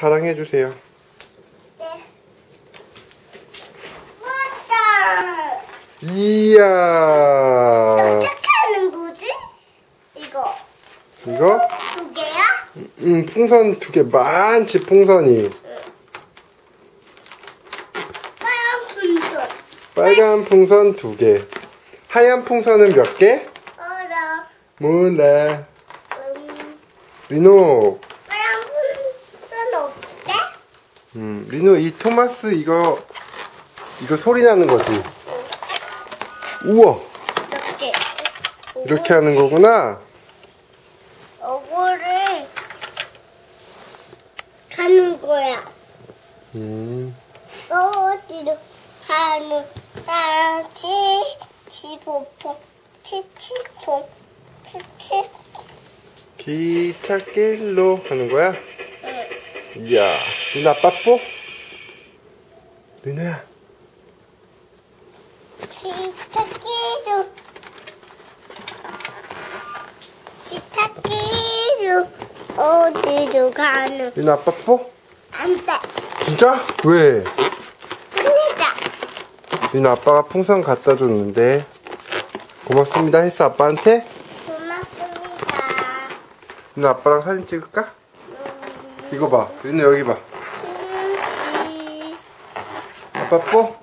자랑해 주세요. 네. 맞다. 이야. 어떻게 하는 거지? 이거 이거? 두 개야? 음, 풍선 두 개 많지, 풍선이. 빨간 분들. 빨간 풍선 두 개. 하얀 풍선은 몇 개? 알아. 몰라. 음, 리노. 빨간 분들 어때? 음, 리노, 이 토마스 이거, 이거 소리 나는 거지? 우와! 몇 개? 이렇게 하는 거구나. 요거를 가는 거야. 음, 어디로 가는 나지 지보포 치치포 치치 기찻길로 하는 거야? 이야, 리노 아빠 뽀? 리노야, 치타키루 치타키루 어디로 가는 리노 아빠 뽀? 안돼 진짜? 왜? 끝내자 리노 아빠가 풍선 갖다 줬는데. 고맙습니다 했어, 아빠한테? 고맙습니다 리노 아빠랑 사진 찍을까? 이거 봐. 리노 여기 봐. 음, 아빠 뽀?